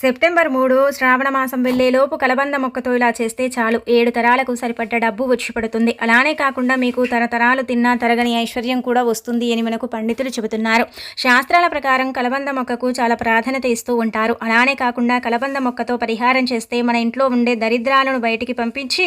September మూడు శ్రావణ మాసం వెళ్ళేలోపు కలబంద మొక్కతో ఇలా చేస్తే చాలు. ఏడు తరాలకు సరిపడ్డ డబ్బు వచ్చి పడుతుంది అలానే కాకుండా మీకు తరతరాలు తిన్నా తరగని ఐశ్వర్యం కూడా వస్తుంది అని మనకు పండితులు చెబుతున్నారు. శాస్త్రాల ప్రకారం కలబంద మొక్కకు చాలా ప్రాధాన్యత ఇస్తూ ఉంటారు. అలానే కాకుండా కలబంద మొక్కతో పరిహారం చేస్తే మన ఇంట్లో ఉండే దరిద్రాలను బయటికి పంపించి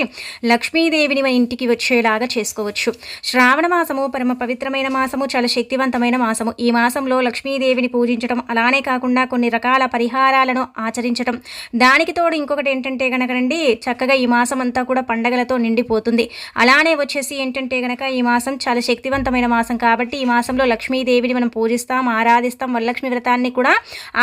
లక్ష్మీదేవిని మన ఇంటికి వచ్చేలాగా చేసుకోవచ్చు. శ్రావణ మాసము పరమ పవిత్రమైన మాసము చాలా శక్తివంతమైన మాసము. ఈ మాసంలో లక్ష్మీదేవిని పూజించడం అలానే కాకుండా కొన్ని రకాల పరిహారాలను ఆచరించడం దానికి తోడు ఇంకొకటి ఏంటంటే కనుకనండి చక్కగా ఈ మాసం అంతా కూడా పండగలతో నిండిపోతుంది. అలానే వచ్చేసి ఏంటంటే కనుక ఈ మాసం చాలా శక్తివంతమైన మాసం కాబట్టి ఈ మాసంలో లక్ష్మీదేవిని మనం పూజిస్తాం ఆరాధిస్తాం వరలక్ష్మి వ్రతాన్ని కూడా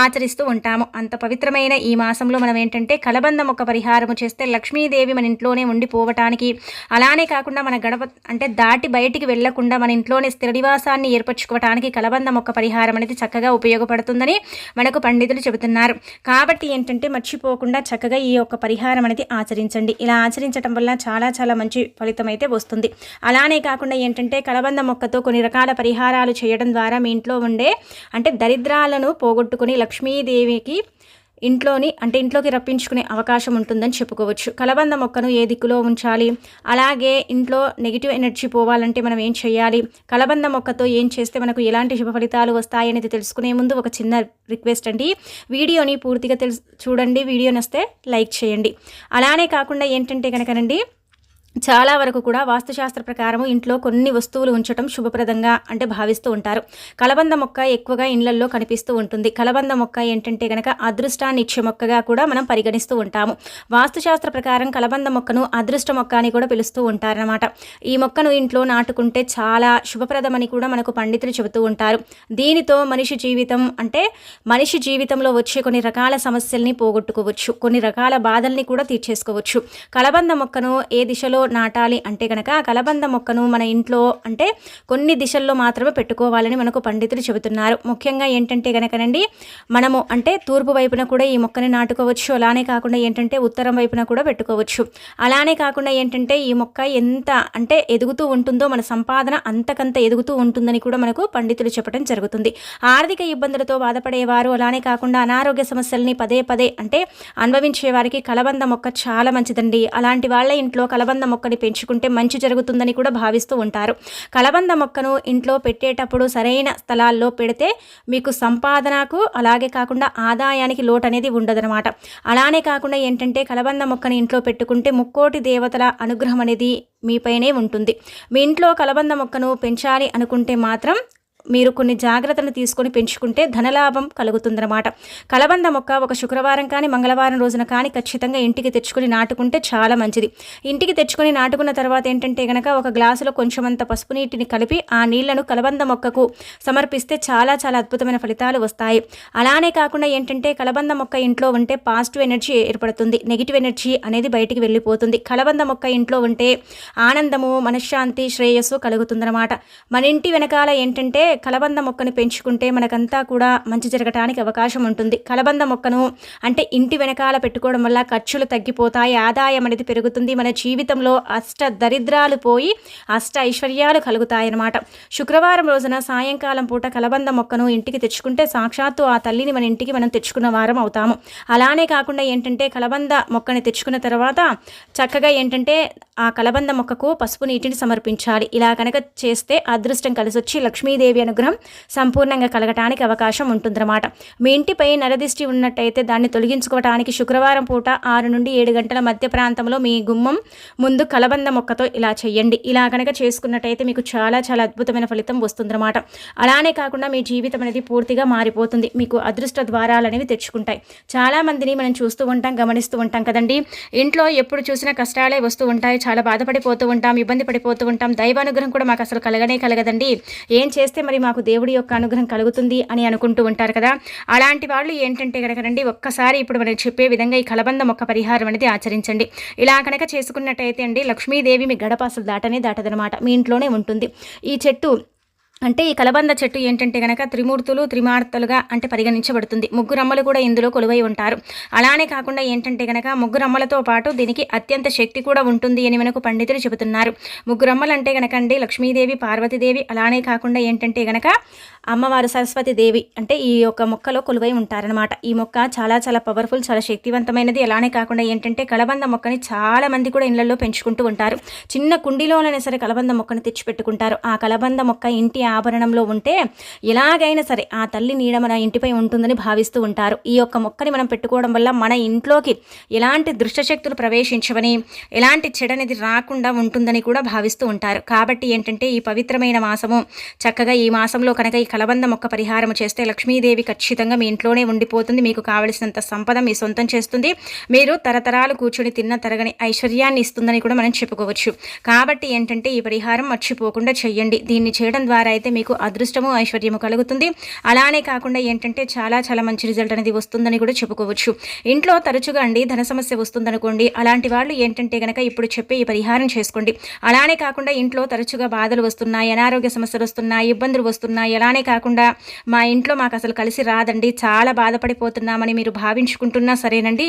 ఆచరిస్తూ ఉంటాము. అంత పవిత్రమైన ఈ మాసంలో మనం ఏంటంటే కలబంద ఒక పరిహారము చేస్తే లక్ష్మీదేవి మన ఇంట్లోనే ఉండిపోవటానికి. అలానే కాకుండా మన గడప అంటే దాటి బయటికి వెళ్ళకుండా మన ఇంట్లోనే స్థిర నివాసాన్ని ఏర్పరచుకోవటానికి కలబంద ఒక పరిహారం అనేది చక్కగా ఉపయోగపడుతుందని మనకు పండితులు చెబుతున్నారు. కాబట్టి కాబట్టి ఏంటంటే మర్చిపోకుండా చక్కగా ఈ యొక్క పరిహారం అనేది ఆచరించండి. ఇలా ఆచరించడం వల్ల చాలా చాలా మంచి ఫలితం అయితే వస్తుంది. అలానే కాకుండా ఏంటంటే కలబంద మొక్కతో కొన్ని రకాల పరిహారాలు చేయడం ద్వారా మీ ఇంట్లో ఉండే అంటే దరిద్రాలను పోగొట్టుకుని లక్ష్మీదేవికి ఇంట్లోని అంటే ఇంట్లోకి రప్పించుకునే అవకాశం ఉంటుందని చెప్పుకోవచ్చు. కలబంద మొక్కను ఏ దిక్కులో ఉంచాలి? అలాగే ఇంట్లో నెగిటివ్ ఎనర్జీ పోవాలంటే మనం ఏం చేయాలి? కలబంద మొక్కతో ఏం చేస్తే మనకు ఎలాంటి శుభ ఫలితాలు వస్తాయి అనేది తెలుసుకునే ముందు ఒక చిన్న రిక్వెస్ట్ అండి. వీడియోని పూర్తిగా తెలుసు చూడండి. వీడియోని వస్తే లైక్ చేయండి. అలానే కాకుండా ఏంటంటే కనుకనండి చాలా వరకు కూడా వాస్తుశాస్త్ర ప్రకారం ఇంట్లో కొన్ని వస్తువులు ఉంచడం శుభప్రదంగా అంటే భావిస్తూ ఉంటారు. కలబంద మొక్క ఎక్కువగా ఇళ్ళల్లో కనిపిస్తూ ఉంటుంది. కలబంద మొక్క ఏంటంటే గనక అదృష్టాన్ని ఇచ్చే మొక్కగా కూడా మనం పరిగణిస్తూ ఉంటాము. వాస్తుశాస్త్ర ప్రకారం కలబంద మొక్కను అదృష్ట మొక్క అని కూడా పిలుస్తూ ఉంటారనమాట ఈ మొక్కను ఇంట్లో నాటుకుంటే చాలా శుభప్రదమని కూడా మనకు పండితులు చెబుతూ ఉంటారు. దీనితో మనిషి జీవితం అంటే మనిషి జీవితంలో వచ్చే కొన్ని రకాల సమస్యల్ని పోగొట్టుకోవచ్చు. కొన్ని రకాల బాధల్ని కూడా తీర్చేసుకోవచ్చు. కలబంద మొక్కను ఏ దిశలో నాటాలి అంటే కనుక కలబంద మొక్కను మన ఇంట్లో అంటే కొన్ని దిశల్లో మాత్రమే పెట్టుకోవాలని మనకు పండితులు చెబుతున్నారు. ముఖ్యంగా ఏంటంటే కనుకనండి మనము అంటే తూర్పు వైపున కూడా ఈ మొక్కని నాటుకోవచ్చు. అలానే కాకుండా ఏంటంటే ఉత్తరం వైపున కూడా పెట్టుకోవచ్చు. అలానే కాకుండా ఏంటంటే ఈ మొక్క ఎంత అంటే ఎదుగుతూ ఉంటుందో మన సంపాదన అంతకంత ఎదుగుతూ ఉంటుందని కూడా మనకు పండితులు చెప్పడం జరుగుతుంది. ఆర్థిక ఇబ్బందులతో బాధపడేవారు అలానే కాకుండా అనారోగ్య సమస్యల్ని పదే పదే అంటే అనుభవించే వారికి కలబంద మొక్క చాలా మంచిదండి. అలాంటి వాళ్ళ ఇంట్లో కలబంద మొక్కని పెంచుకుంటే మంచి జరుగుతుందని కూడా భావిస్తూ ఉంటారు. కలబంద మొక్కను ఇంట్లో పెట్టేటప్పుడు సరైన స్థలాల్లో పెడితే మీకు సంపాదనకు అలాగే కాకుండా ఆదాయానికి లోటు అనేది ఉండదనమాట అలానే కాకుండా ఏంటంటే కలబంద మొక్కని ఇంట్లో పెట్టుకుంటే ముక్కోటి దేవతల అనుగ్రహం అనేది మీపైనే ఉంటుంది. మీ ఇంట్లో కలబంద మొక్కను పెంచాలి అనుకుంటే మాత్రం మీరు కొన్ని జాగ్రత్తలు తీసుకొని పెంచుకుంటే ధనలాభం కలుగుతుందన్నమాట. కలబంద మొక్క ఒక శుక్రవారం కానీ మంగళవారం రోజున కానీ ఖచ్చితంగా ఇంటికి తెచ్చుకొని నాటుకుంటే చాలా మంచిది. ఇంటికి తెచ్చుకొని నాటుకున్న తర్వాత ఏంటంటే కనుక ఒక గ్లాసులో కొంచెమంత పసుపు నీటిని కలిపి ఆ నీళ్ళను కలబంద మొక్కకు సమర్పిస్తే చాలా చాలా అద్భుతమైన ఫలితాలు వస్తాయి. అలానే కాకుండా ఏంటంటే కలబంద మొక్క ఇంట్లో ఉంటే పాజిటివ్ ఎనర్జీ ఏర్పడుతుంది. నెగిటివ్ ఎనర్జీ అనేది బయటికి వెళ్ళిపోతుంది. కలబంద మొక్క ఇంట్లో ఉంటే ఆనందము మనశ్శాంతి శ్రేయస్సు కలుగుతుందన్నమాట. మన ఇంటి వెనకాల ఏంటంటే కలబంద మొక్కను పెంచుకుంటే మనకంతా కూడా మంచి జరగటానికి అవకాశం ఉంటుంది. కలబంద మొక్కను అంటే ఇంటి వెనకాల పెట్టుకోవడం వల్ల ఖర్చులు తగ్గిపోతాయి ఆదాయం అనేది పెరుగుతుంది మన జీవితంలో అష్ట దరిద్రాలు పోయి అష్ట ఐశ్వర్యాలు కలుగుతాయి అన్నమాట శుక్రవారం రోజున సాయంకాలం పూట కలబంద మొక్కను ఇంటికి తెచ్చుకుంటే సాక్షాత్తు ఆ తల్లిని మన ఇంటికి మనం తెచ్చుకున్న వారం అవుతాము. అలానే కాకుండా ఏంటంటే కలబంద మొక్కని తెచ్చుకున్న తర్వాత చక్కగా ఏంటంటే ఆ కలబంద మొక్కకు పసుపు నీటిని సమర్పించాలి. ఇలా కనుక చేస్తే అదృష్టం కలిసి వచ్చి లక్ష్మీదేవి అనుగ్రహం సంపూర్ణంగా కలగటానికి అవకాశం ఉంటుందన్నమాట. మీ ఇంటిపై నరదిష్టి ఉన్నట్టయితే దాన్ని తొలగించుకోవటానికి శుక్రవారం పూట ఆరు నుండి ఏడు గంటల మధ్య ప్రాంతంలో మీ గుమ్మం ముందు కలబంద మొక్కతో ఇలా చేయండి. ఇలా కనుక చేసుకున్నట్టయితే మీకు చాలా చాలా అద్భుతమైన ఫలితం వస్తుందన్నమాట. అలానే కాకుండా మీ జీవితం అనేది పూర్తిగా మారిపోతుంది. మీకు అదృష్ట ద్వారాలు అనేవి తెచ్చుకుంటాయి. చాలా మందిని మనం చూస్తూ ఉంటాం గమనిస్తూ ఉంటాం కదండి. ఇంట్లో ఎప్పుడు చూసినా కష్టాలే వస్తూ ఉంటాయి. చాలా బాధపడిపోతూ ఉంటాం ఇబ్బంది పడిపోతూ ఉంటాం. దైవానుగ్రహం కూడా మాకు అసలు కలగనే కలగదండి. ఏం చేస్తే మరి మాకు దేవుడి యొక్క అనుగ్రహం కలుగుతుంది అని అనుకుంటూ ఉంటారు కదా. అలాంటి వాళ్ళు ఏంటంటే కనుక రండి ఒక్కసారి ఇప్పుడు మనం చెప్పే విధంగా ఈ కలబంద మొక్క పరిహారం అనేది ఆచరించండి. ఇలా కనుక చేసుకున్నట్టయితే అండి లక్ష్మీదేవి మీ గడప అసలు దాటనే దాటదనమాట మీ ఇంట్లోనే ఉంటుంది. ఈ చెట్టు అంటే ఈ కలబంద చెట్టు ఏంటంటే గనక త్రిమూర్తులు త్రిమార్తలుగా అంటే పరిగణించబడుతుంది. ముగ్గురమ్మలు కూడా ఇందులో కొలువై ఉంటారు. అలానే కాకుండా ఏంటంటే గనక ముగ్గురమ్మలతో పాటు దీనికి అత్యంత శక్తి కూడా ఉంటుంది అని మనకు పండితులు చెబుతున్నారు. ముగ్గురమ్మలు అంటే గనక అండి లక్ష్మీదేవి పార్వతీదేవి అలానే కాకుండా ఏంటంటే గనక అమ్మవారు సరస్వతి దేవి అంటే ఈ యొక్క మొక్కలో కొలువై ఉంటారనమాట ఈ మొక్క చాలా చాలా పవర్ఫుల్ చాలా శక్తివంతమైనది. అలానే కాకుండా ఏంటంటే కలబంద మొక్కని చాలా మంది కూడా ఇళ్ళలో పెంచుకుంటూ ఉంటారు. చిన్న కుండీలోనైనా సరే కలబంద మొక్కని తెచ్చి పెట్టుకుంటారు ఆ కలబంద మొక్క ఇంటి ఆభరణంలో ఉంటే ఎలాగైనా సరే ఆ తల్లి నీడ మన ఇంటిపై ఉంటుందని భావిస్తూ ఉంటారు. ఈ యొక్క మొక్కని మనం పెట్టుకోవడం వల్ల మన ఇంట్లోకి ఎలాంటి దృష్టశక్తులు ప్రవేశించవని ఎలాంటి చెడనేది రాకుండా ఉంటుందని కూడా భావిస్తూ ఉంటారు. కాబట్టి ఏంటంటే ఈ పవిత్రమైన మాసము చక్కగా ఈ మాసంలో కనుక ఈ కలబంద మొక్క పరిహారం చేస్తే లక్ష్మీదేవి ఖచ్చితంగా మీ ఇంట్లోనే ఉండిపోతుంది. మీకు కావలసినంత సంపద మీ సొంతం చేస్తుంది. మీరు తరతరాలు కూర్చొని తిన్న తరగని ఐశ్వర్యాన్ని ఇస్తుందని కూడా మనం చెప్పుకోవచ్చు. కాబట్టి ఏంటంటే ఈ పరిహారం మర్చిపోకుండా చెయ్యండి. దీన్ని చేయడం ద్వారా అయితే మీకు అదృష్టము ఐశ్వర్యము కలుగుతుంది. అలానే కాకుండా ఏంటంటే చాలా చాలా మంచి రిజల్ట్ అనేది వస్తుందని కూడా చెప్పుకోవచ్చు. ఇంట్లో తరచుగా అండి ధన సమస్య వస్తుందనుకోండి అలాంటి వాళ్ళు ఏంటంటే కనుక ఇప్పుడు చెప్పే ఈ పరిహారం చేసుకోండి. అలానే కాకుండా ఇంట్లో తరచుగా బాధలు వస్తున్నాయి అనారోగ్య సమస్యలు వస్తున్నాయి ఇబ్బందులు వస్తున్నాయి. అలానే కాకుండా మా ఇంట్లో మాకు అసలు కలిసి రాదండి చాలా బాధపడిపోతున్నామని మీరు భావించుకుంటున్నా సరేనండి.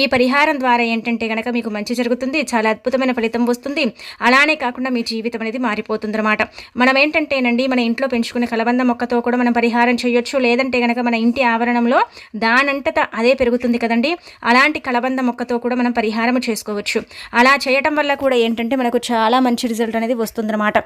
ఈ పరిహారం ద్వారా ఏంటంటే కనుక మీకు మంచి జరుగుతుంది చాలా అద్భుతమైన ఫలితం వస్తుంది. అలానే కాకుండా మీ జీవితం అనేది మారిపోతుంది అనమాట మనం ఏంటంటేనండి మన ఇంట్లో పెంచుకునే కలబంద మొక్కతో కూడా మనం పరిహారం చేయొచ్చు. లేదంటే కనుక మన ఇంటి ఆవరణంలో దానంతట అదే పెరుగుతుంది కదండి. అలాంటి కలబంద మొక్కతో కూడా మనం పరిహారం చేసుకోవచ్చు. అలా చేయటం వల్ల కూడా ఏంటంటే మనకు చాలా మంచి రిజల్ట్ అనేది వస్తుందన్నమాట.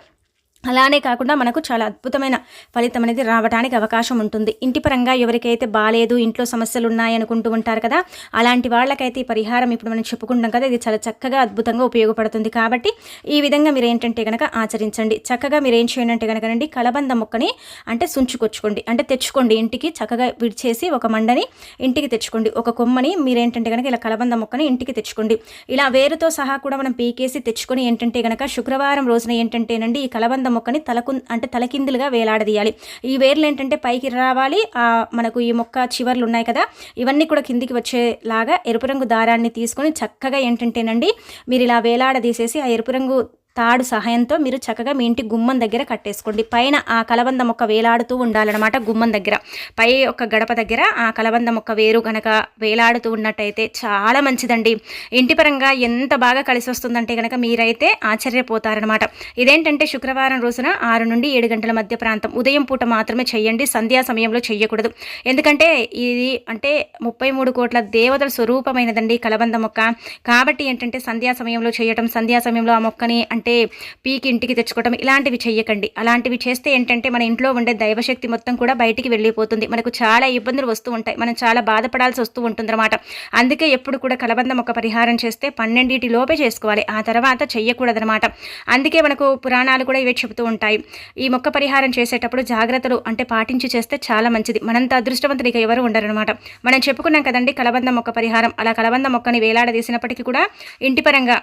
అలానే కాకుండా మనకు చాలా అద్భుతమైన ఫలితం అనేది రావడానికి అవకాశం ఉంటుంది. ఇంటి పరంగా ఎవరికైతే బాగాలేదు ఇంట్లో సమస్యలు ఉన్నాయి అనుకుంటూ ఉంటారు కదా అలాంటి వాళ్ళకైతే ఈ పరిహారం ఇప్పుడు మనం చెప్పుకుంటాం కదా ఇది చాలా చక్కగా అద్భుతంగా ఉపయోగపడుతుంది. కాబట్టి ఈ విధంగా మీరు ఏంటంటే కనుక ఆచరించండి. చక్కగా మీరు ఏం చేయండి అంటే కనుక కలబంద మొక్కని అంటే సుంచుకొచ్చుకోండి. అంటే తెచ్చుకోండి ఇంటికి చక్కగా విడిచేసి ఒక మండని ఇంటికి తెచ్చుకోండి. ఒక కొమ్మని మీరేంటంటే కనుక ఇలా కలబంద మొక్కని ఇంటికి తెచ్చుకోండి. ఇలా వేరుతో సహా కూడా మనం పీకేసి తెచ్చుకొని ఏంటంటే కనుక శుక్రవారం రోజున ఏంటంటేనండి ఈ కలబంద మొక్కని తలకు అంటే తలకిందులుగా వేలాడదీయాలి. ఈ వేర్లు ఏంటంటే పైకి రావాలి. మనకు ఈ మొక్క చివర్లు ఉన్నాయి కదా ఇవన్నీ కూడా కిందికి వచ్చేలాగా ఎరుపు రంగు దారాన్ని తీసుకొని చక్కగా ఏంటంటేనండి మీరు ఇలా వేలాడదీసేసి ఆ ఎరుపు రంగు తాడు సహాయంతో మీరు చక్కగా మీ ఇంటి గుమ్మం దగ్గర కట్టేసుకోండి. పైన ఆ కలబంద మొక్క వేలాడుతూ ఉండాలన్నమాట గుమ్మం దగ్గర. పై ఒక గడప దగ్గర ఆ కలబంద మొక్క వేరు గనక వేలాడుతూ ఉన్నట్టయితే చాలా మంచిదండి. ఇంటి పరంగా ఎంత బాగా కలిసి వస్తుందంటే కనుక మీరైతే ఆశ్చర్యపోతారనమాట ఇదేంటంటే శుక్రవారం రోజున ఆరు నుండి ఏడు గంటల మధ్య ప్రాంతం. ఉదయం పూట మాత్రమే చెయ్యండి సంధ్యా సమయంలో చెయ్యకూడదు ఎందుకంటే ఇది అంటే ముప్పై మూడు కోట్ల దేవతల స్వరూపమైనదండి కలబంద మొక్క. కాబట్టి ఏంటంటే సంధ్యా సమయంలో చేయటం సంధ్యా సమయంలో ఆ మొక్కని అంటే పీకి ఇంటికి తెచ్చుకోవడం ఇలాంటివి చెయ్యకండి. అలాంటివి చేస్తే ఏంటంటే మన ఇంట్లో ఉండే దైవశక్తి మొత్తం కూడా బయటికి వెళ్ళిపోతుంది. మనకు చాలా ఇబ్బందులు వస్తూ ఉంటాయి. మనం చాలా బాధపడాల్సి వస్తూ ఉంటుందన్నమాట. అందుకే ఎప్పుడు కూడా కలబందం ఒక పరిహారం చేస్తే పన్నెండింటి లోపే చేసుకోవాలి. ఆ తర్వాత చెయ్యకూడదనమాట అందుకే మనకు పురాణాలు కూడా ఇవే చెబుతూ ఉంటాయి. ఈ మొక్క పరిహారం చేసేటప్పుడు జాగ్రత్తలు అంటే పాటించి చేస్తే చాలా మంచిది. మనంత అదృష్టవంతులు ఇక ఎవరు ఉండరనమాట మనం చెప్పుకున్నాం కదండి కలబంద మొక్క పరిహారం. అలా కలబంద మొక్కని వేలాడదీసినప్పటికీ కూడా ఇంటి పరంగా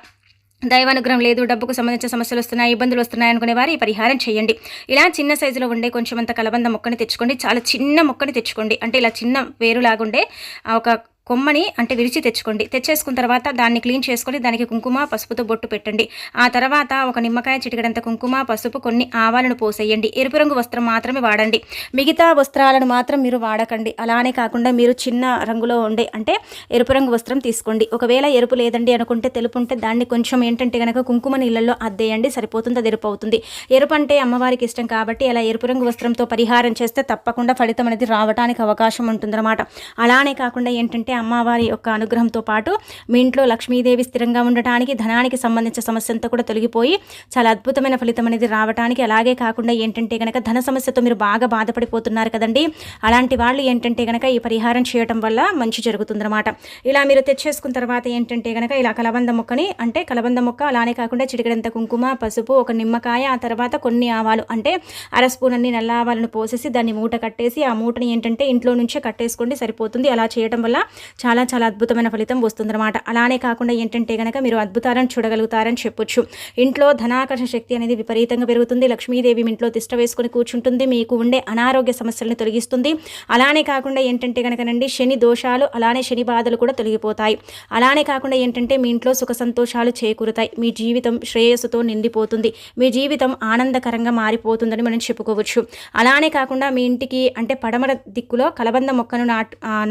దైవానుగ్రహం లేదు డబ్బుకు సంబంధించిన సమస్యలు వస్తున్నాయి ఇబ్బందులు వస్తున్నాయి అనుకునే వారు ఈ పరిహారం చేయండి. ఇలా చిన్న సైజులో ఉండే కొంచెం అంత కలబంద మొక్కని తెచ్చుకోండి. చాలా చిన్న మొక్కని తెచ్చుకోండి. అంటే ఇలా చిన్న వేరులాగుండే ఒక కొమ్మని అంటే విరిచి తెచ్చుకోండి. తెచ్చేసుకున్న తర్వాత దాన్ని క్లీన్ చేసుకొని దానికి కుంకుమ పసుపుతో బొట్టు పెట్టండి. ఆ తర్వాత ఒక నిమ్మకాయ చిటికడంత కుంకుమ పసుపు కొన్ని ఆవాలను పోసేయండి. ఎరుపు రంగు వస్త్రం మాత్రమే వాడండి. మిగతా వస్త్రాలను మాత్రం మీరు వాడకండి. అలానే కాకుండా మీరు చిన్న రంగులో ఉండే అంటే ఎరుపు రంగు వస్త్రం తీసుకోండి. ఒకవేళ ఎరుపు లేదండి అనుకుంటే తెలుపు ఉంటే దాన్ని కొంచెం ఏంటంటే కనుక కుంకుమ నీళ్ళల్లో అద్దేయండి. సరిపోతుంది అది ఎరుపు అవుతుంది. ఎరుపు అంటే అమ్మవారికి ఇష్టం కాబట్టి అలా ఎరుపు రంగు వస్త్రంతో పరిహారం చేస్తే తప్పకుండా ఫలితం అనేది రావడానికి అవకాశం ఉంటుందన్నమాట. అలానే కాకుండా ఏంటంటే అమ్మవారి యొక్క అనుగ్రహంతో పాటు మీ ఇంట్లో లక్ష్మీదేవి స్థిరంగా ఉండటానికి ధనానికి సంబంధించిన సమస్య అంతా కూడా తొలగిపోయి చాలా అద్భుతమైన ఫలితం అనేది రావడానికి అలాగే కాకుండా ఏంటంటే కనుక ధన సమస్యతో మీరు బాగా బాధపడిపోతున్నారు కదండి. అలాంటి వాళ్ళు ఏంటంటే కనుక ఈ పరిహారం చేయడం వల్ల మంచి జరుగుతుందన్నమాట. ఇలా మీరు తెచ్చేసుకున్న తర్వాత ఏంటంటే కనుక ఇలా కలబంద మొక్కని అంటే కలబంద మొక్క అలానే కాకుండా చిటికడంత కుంకుమ పసుపు ఒక నిమ్మకాయ ఆ తర్వాత కొన్ని ఆవాలు అంటే అర స్పూన్ అన్ని నల్ల ఆవాలను పోసేసి దాన్ని మూట కట్టేసి ఆ మూటని ఏంటంటే ఇంట్లో నుంచే కట్టేసుకోండి సరిపోతుంది. అలా చేయడం వల్ల చాలా చాలా అద్భుతమైన ఫలితం వస్తుందన్నమాట. అలానే కాకుండా ఏంటంటే కనుక మీరు అద్భుతాలను చూడగలుగుతారని చెప్పొచ్చు. ఇంట్లో ధనాకర్షణ శక్తి అనేది విపరీతంగా పెరుగుతుంది. లక్ష్మీదేవి మీ ఇంట్లో తిష్ట వేసుకొని కూర్చుంటుంది. మీకు ఉండే అనారోగ్య సమస్యలను తొలగిస్తుంది. అలానే కాకుండా ఏంటంటే కనుకనండి శని దోషాలు అలానే శని బాధలు కూడా తొలగిపోతాయి. అలానే కాకుండా ఏంటంటే మీ ఇంట్లో సుఖ సంతోషాలు చేకూరుతాయి. మీ జీవితం శ్రేయస్సుతో నిండిపోతుంది. మీ జీవితం ఆనందకరంగా మారిపోతుందని మనం చెప్పుకోవచ్చు. అలానే కాకుండా మీ ఇంటికి అంటే పడమర దిక్కులో కలబంద మొక్కను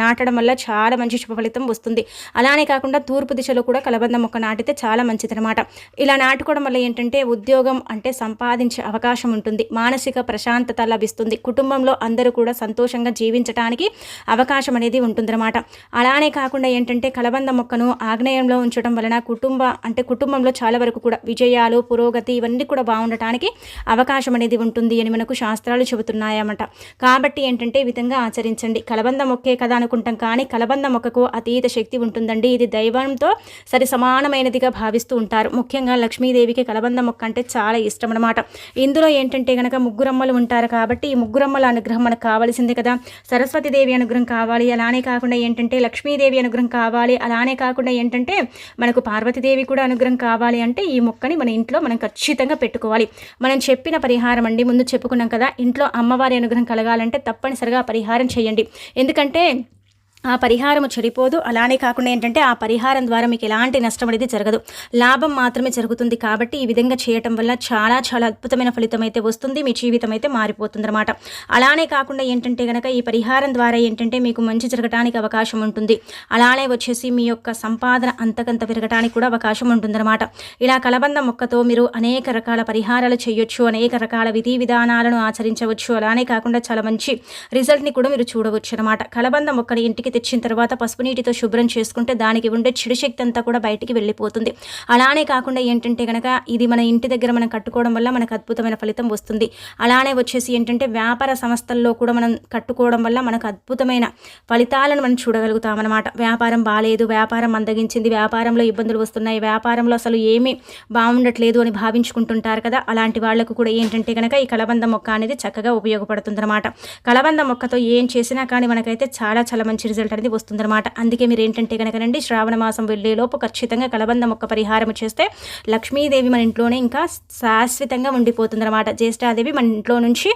నాటడం వల్ల చాలా మంచి శుభ ఫలితం వస్తుంది. అలానే కాకుండా తూర్పు దిశలో కూడా కలబంద మొక్క నాటితే చాలా మంచిదన్నమాట. ఇలా నాటుకోవడం వల్ల ఏంటంటే ఉద్యోగం అంటే సంపాదించే అవకాశం ఉంటుంది. మానసిక ప్రశాంతత లభిస్తుంది. కుటుంబంలో అందరూ కూడా సంతోషంగా జీవించడానికి అవకాశం అనేది ఉంటుందన్నమాట. అలానే కాకుండా ఏంటంటే కలబంద మొక్కను ఆగ్నేయంలో ఉంచడం వలన కుటుంబ అంటే కుటుంబంలో చాలా వరకు కూడా విజయాలు పురోగతి ఇవన్నీ కూడా బాగుండటానికి అవకాశం అనేది ఉంటుంది అని మనకు శాస్త్రాలు చెబుతున్నాయన్నమాట. కాబట్టి ఏంటంటే ఈ విధంగా ఆచరించండి. కలబంద మొక్కే కదా అనుకుంటాం కానీ కలబంద మొక్కకు అతీత శక్తి ఉంటుందండి. ఇది దైవంతో సరి సమానమైనదిగా భావిస్తూ ఉంటారు. ముఖ్యంగా లక్ష్మీదేవికి కలబంద మొక్క అంటే చాలా ఇష్టం అనమాట ఇందులో ఏంటంటే కనుక ముగ్గురమ్మలు ఉంటారు కాబట్టి ఈ ముగ్గురమ్మల అనుగ్రహం మనకు కావాల్సిందే కదా. సరస్వతీదేవి అనుగ్రహం కావాలి. అలానే కాకుండా ఏంటంటే లక్ష్మీదేవి అనుగ్రహం కావాలి. అలానే కాకుండా ఏంటంటే మనకు పార్వతీదేవి కూడా అనుగ్రహం కావాలి అంటే ఈ మొక్కని మన ఇంట్లో మనం ఖచ్చితంగా పెట్టుకోవాలి. మనం చెప్పిన పరిహారం అండి ముందు చెప్పుకున్నాం కదా. ఇంట్లో అమ్మవారి అనుగ్రహం కలగాలంటే తప్పనిసరిగా పరిహారం చేయండి. ఎందుకంటే ఆ పరిహారం చెడిపోదు. అలానే కాకుండా ఏంటంటే ఆ పరిహారం ద్వారా మీకు ఎలాంటి నష్టం అనేది జరగదు. లాభం మాత్రమే జరుగుతుంది కాబట్టి ఈ విధంగా చేయటం వల్ల చాలా చాలా అద్భుతమైన ఫలితం అయితే వస్తుంది. మీ జీవితం అయితే మారిపోతుంది అనమాట అలానే కాకుండా ఏంటంటే కనుక ఈ పరిహారం ద్వారా ఏంటంటే మీకు మంచి జరగడానికి అవకాశం ఉంటుంది. అలానే వచ్చేసి మీ యొక్క సంపాదన అంతకంత పెరగడానికి కూడా అవకాశం ఉంటుందన్నమాట. ఇలా కలబంద మొక్కతో మీరు అనేక రకాల పరిహారాలు చేయొచ్చు. అనేక రకాల విధి విధానాలను ఆచరించవచ్చు. అలానే కాకుండా చాలా మంచి రిజల్ట్ని కూడా మీరు చూడవచ్చు అనమాట కలబంద మొక్కని ఇంటికి తెచ్చిన తర్వాత పసుపు నీటితో శుభ్రం చేసుకుంటే దానికి ఉండే చెడు శక్తి అంతా కూడా బయటికి వెళ్ళిపోతుంది. అలానే కాకుండా ఏంటంటే కనుక ఇది మన ఇంటి దగ్గర మనం కట్టుకోవడం వల్ల మనకు అద్భుతమైన ఫలితం వస్తుంది. అలానే వచ్చేసి ఏంటంటే వ్యాపార సంస్థల్లో కూడా మనం కట్టుకోవడం వల్ల మనకు అద్భుతమైన ఫలితాలను మనం చూడగలుగుతాం అనమాట వ్యాపారం బాగాలేదు వ్యాపారం మందగించింది వ్యాపారంలో ఇబ్బందులు వస్తున్నాయి వ్యాపారంలో అసలు ఏమీ బాగుండట్లేదు అని భావించుకుంటుంటారు కదా. అలాంటి వాళ్ళకు కూడా ఏంటంటే కనుక ఈ కలబంద మొక్క అనేది చక్కగా ఉపయోగపడుతుంది అనమాట కలబంద మొక్కతో ఏం చేసినా కానీ మనకైతే చాలా చాలా మంచి రిజల్ట్ అనేది వస్తుందన్నమాట. అందుకే మీరు ఏంటంటే కనుకనండి శ్రావణ మాసం వెళ్ళేలోపు ఖచ్చితంగా కలబంద మొక్క పరిహారం చేస్తే లక్ష్మీదేవి మన ఇంట్లోనే ఇంకా శాశ్వతంగా ఉండిపోతుందన్నమాట. జ్యేష్ఠాదేవి మన ఇంట్లో నుంచి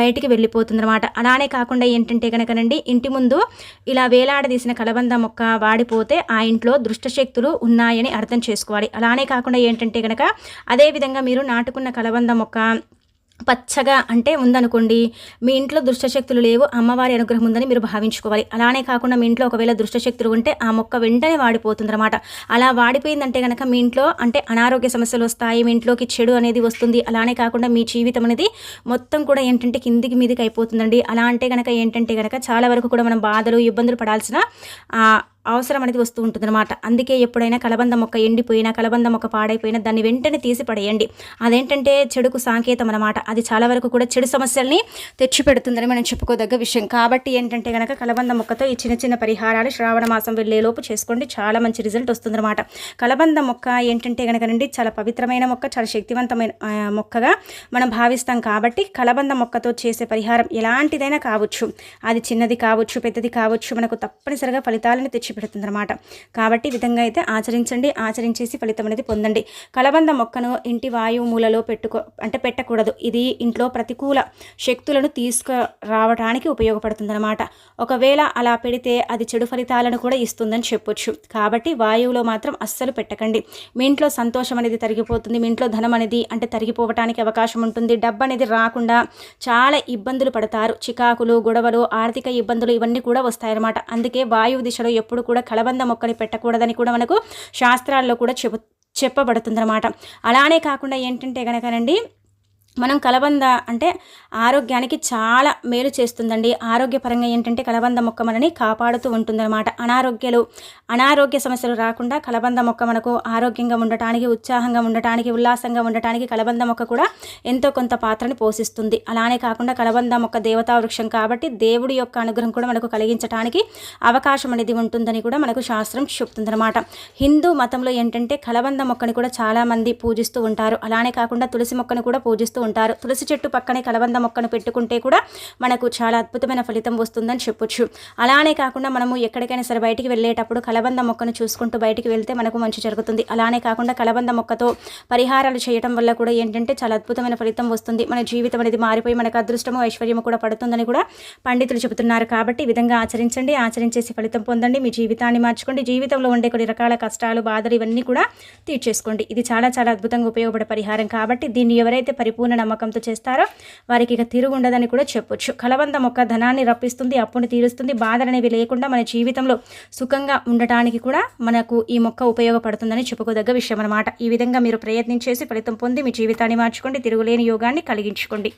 బయటికి వెళ్ళిపోతుందన్నమాట. అలానే కాకుండా ఏంటంటే కనుకనండి ఇంటి ముందు ఇలా వేలాడదీసిన కలబంద మొక్క వాడిపోతే ఆ ఇంట్లో దుష్టశక్తులు ఉన్నాయని అర్థం చేసుకోవాలి. అలానే కాకుండా ఏంటంటే కనుక అదేవిధంగా మీరు నాటుకున్న కలబంద మొక్క పచ్చగా అంటే ఉందనుకోండి మీ ఇంట్లో దుష్టశక్తులు లేవు అమ్మవారి అనుగ్రహం ఉందని మీరు భావించుకోవాలి. అలానే కాకుండా మీ ఇంట్లో ఒకవేళ దుష్టశక్తులు ఉంటే ఆ మొక్క వెంటనే వాడిపోతుంది అనమాట అలా వాడిపోయిందంటే కనుక మీ ఇంట్లో అంటే అనారోగ్య సమస్యలు వస్తాయి మీ ఇంట్లోకి చెడు అనేది వస్తుంది. అలానే కాకుండా మీ జీవితం అనేది మొత్తం కూడా ఏంటంటే కిందికి మీదికి అయిపోతుందండి. అలా అంటే కనుక ఏంటంటే కనుక చాలా వరకు కూడా మనం బాధలు ఇబ్బందులు పడాల్సిన అవసరం అనేది వస్తూ ఉంటుందన్నమాట. అందుకే ఎప్పుడైనా కలబంద మొక్క ఎండిపోయినా కలబంద మొక్క పాడైపోయినా దాన్ని వెంటనే తీసి పడేయండి. అదేంటంటే చెడుకు సాంకేతం అనమాట అది చాలా వరకు కూడా చెడు సమస్యల్ని తెచ్చిపెడుతుందని మనం చెప్పుకోదగ్గ విషయం. కాబట్టి ఏంటంటే కనుక కలబంద మొక్కతో ఈ చిన్న చిన్న పరిహారాలు శ్రావణ మాసం వెళ్ళేలోపు చేసుకోండి. చాలా మంచి రిజల్ట్ వస్తుందన్నమాట. కలబంద మొక్క ఏంటంటే కనుకనండి చాలా పవిత్రమైన మొక్క చాలా శక్తివంతమైన మొక్కగా మనం భావిస్తాం కాబట్టి కలబంద మొక్కతో చేసే పరిహారం ఎలాంటిదైనా కావచ్చు. అది చిన్నది కావచ్చు పెద్దది కావచ్చు మనకు తప్పనిసరిగా ఫలితాలను తెచ్చిపెడుతుందన్నమాట కాబట్టి ఈ విధంగా అయితే ఆచరించండి. ఆచరించేసి ఫలితం అనేది పొందండి. కలబంద మొక్కను ఇంటి వాయువు మూలలో పెట్టుకో అంటే పెట్టకూడదు. ఇది ఇంట్లో ప్రతికూల శక్తులను తీసుకురావడానికి ఉపయోగపడుతుందన్నమాట. ఒకవేళ అలా పెడితే అది చెడు ఫలితాలను కూడా ఇస్తుందని చెప్పొచ్చు. కాబట్టి వాయువులో మాత్రం అస్సలు పెట్టకండి. మీ ఇంట్లో సంతోషం అనేది తరిగిపోతుంది. మీ ఇంట్లో ధనం అనేది అంటే తరిగిపోవటానికి అవకాశం ఉంటుంది. డబ్బు అనేది రాకుండా చాలా ఇబ్బందులు పడతారు. చికాకులు గొడవలు ఆర్థిక ఇబ్బందులు ఇవన్నీ కూడా వస్తాయన్నమాట. అందుకే వాయువు దిశలో ఎప్పుడు కూడా కలబంద మొక్కని పెట్టకూడదని కూడా మనకు శాస్త్రాల్లో కూడా చెబు చెప్పబడుతుందన్నమాట. అలానే కాకుండా ఏంటంటే కనుకనండి మనం కలబంద అంటే ఆరోగ్యానికి చాలా మేలు చేస్తుందండి. ఆరోగ్యపరంగా ఏంటంటే కలబంద మొక్క మనని కాపాడుతూ ఉంటుందన్నమాట. అనారోగ్యాలు అనారోగ్య సమస్యలు రాకుండా కలబంద మొక్క మనకు ఆరోగ్యంగా ఉండటానికి ఉత్సాహంగా ఉండటానికి ఉల్లాసంగా ఉండటానికి కలబంద మొక్క కూడా ఎంతో కొంత పాత్రని పోషిస్తుంది. అలానే కాకుండా కలబంద మొక్క దేవతా వృక్షం కాబట్టి దేవుడి యొక్క అనుగ్రహం కూడా మనకు కలిగించడానికి అవకాశం అనేది ఉంటుందని కూడా మనకు శాస్త్రం చెప్తుందన్నమాట. హిందూ మతంలో ఏంటంటే కలబంద మొక్కని కూడా చాలామంది పూజిస్తూ ఉంటారు. అలానే కాకుండా తులసి మొక్కను కూడా పూజిస్తూ ఉంటారు. తులసి చెట్టు పక్కనే కలబంద మొక్కను పెట్టుకుంటే కూడా మనకు చాలా అద్భుతమైన ఫలితం వస్తుందని చెప్పొచ్చు. అలానే కాకుండా మనము ఎక్కడికైనా సరే బయటికి వెళ్ళేటప్పుడు కలబంద మొక్కను చూసుకుంటూ బయటికి వెళ్తే మనకు మంచి జరుగుతుంది. అలానే కాకుండా కలబంద మొక్కతో పరిహారాలు చేయడం వల్ల కూడా ఏంటంటే చాలా అద్భుతమైన ఫలితం వస్తుంది. మన జీవితం అనేది మారిపోయి మనకు అదృష్టము ఐశ్వర్యము కూడా పడుతుందని కూడా పండితులు చెబుతున్నారు. కాబట్టి ఈ విధంగా ఆచరించండి. ఆచరించేసి ఫలితం పొందండి. మీ జీవితాన్ని మార్చుకోండి. జీవితంలో ఉండే కొన్ని రకాల కష్టాలు బాధలు ఇవన్నీ కూడా తీర్చేసుకోండి. ఇది చాలా చాలా అద్భుతంగా ఉపయోగపడే పరిహారం కాబట్టి దీన్ని ఎవరైతే పరిపూర్ణ నమ్మకంతో చేస్తారో? వారికి ఇక తిరుగు ఉండదని కూడా చెప్పొచ్చు. కలబంద మొక్క ధనాన్ని రప్పిస్తుంది అప్పుని తీరుస్తుంది బాధలు అనేవి లేకుండా మన జీవితంలో సుఖంగా ఉండటానికి కూడా మనకు ఈ మొక్క ఉపయోగపడుతుందని చెప్పుకోదగ్గ విషయం అనమాట ఈ విధంగా మీరు ప్రయత్నం చేసి ఫలితం పొంది మీ జీవితాన్ని మార్చుకోండి తిరుగులేని యోగాన్ని కలిగించుకోండి.